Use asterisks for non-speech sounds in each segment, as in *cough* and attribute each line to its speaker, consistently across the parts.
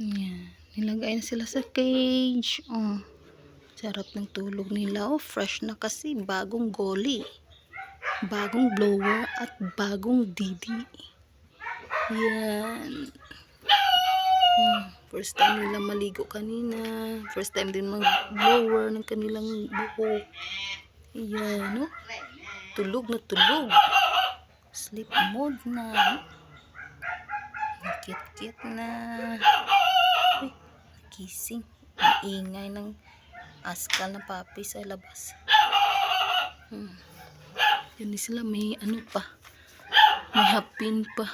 Speaker 1: Yan. Nilagay na sila sa cage. Oh. Sarap ng tulog nila. Oh, fresh na kasi. Bagong goli. Bagong blower at bagong didi. Yan. Hmm, First time nila maligo kanina. First time din mag-blower ng kanilang buhok. Yan, oh. Tulog na tulog. Sleep mode na. Kit-kit na. Uy, gising. Ang ingay ng askal na papi sa labas. Hmm. Yan sila may ano pa. May hapin pa.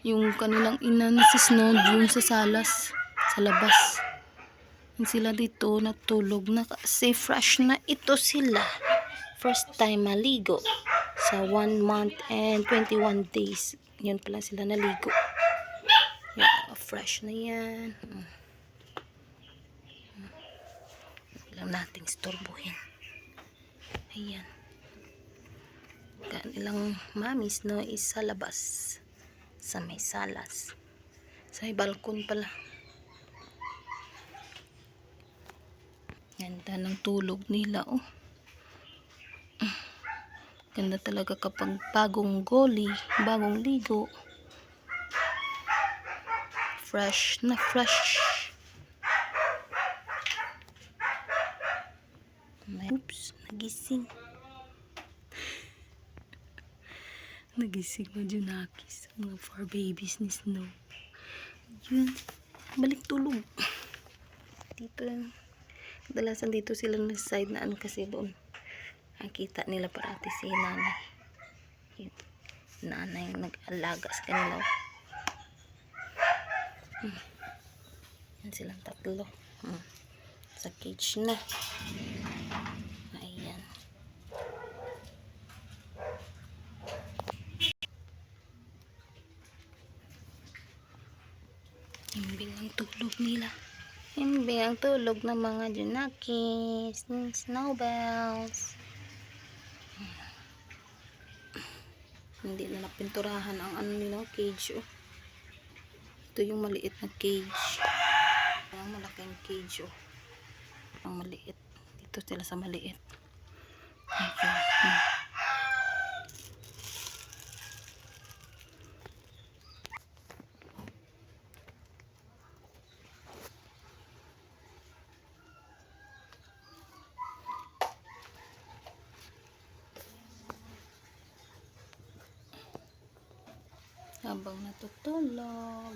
Speaker 1: Yung kanilang ina na si Snow dun sa salas. Sa labas. Yung sila dito natulog na kasi fresh na ito sila. First time maligo sa 1 month and 21 days. Yun pala sila naligo. Fresh na yan. Mm. Mm. Huwag lang nating istorbohin. Ayan. Kanilang mamis no is sa labas. Sa may salas. Sa may balkon pala. Ganda ng tulog nila oh. Ganda talaga kapag bagong goli, bagong ligo. Fresh na fresh. Oops, nagising. *laughs* nagising mo Junakis. Mga four babies ni Snow. Yun. Balik tulog. Dito. Kadalasan dito sila na side na ano kasi doon ang kita nila parati si nanay yun nanay nag-alaga sa kanila hmm. yan silang tatlo hmm. sa cage na ayan himbing ang tulog nila himbing ang tulog ng mga junakis snowbells hindi na napinturahan ang ano nila cage oh. Ito yung maliit na cage ang malaking cage oh. ang maliit dito sila sa maliit okay. hmm. Habang natutulog.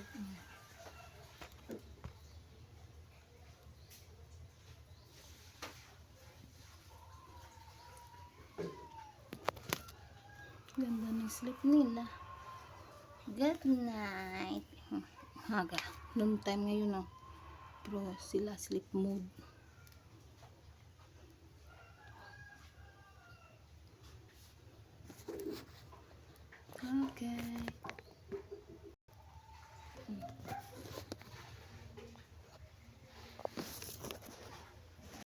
Speaker 1: Ganda ng sleep nila. Good night. Haga noon time ngayon oh. Pero sila sleep mode okay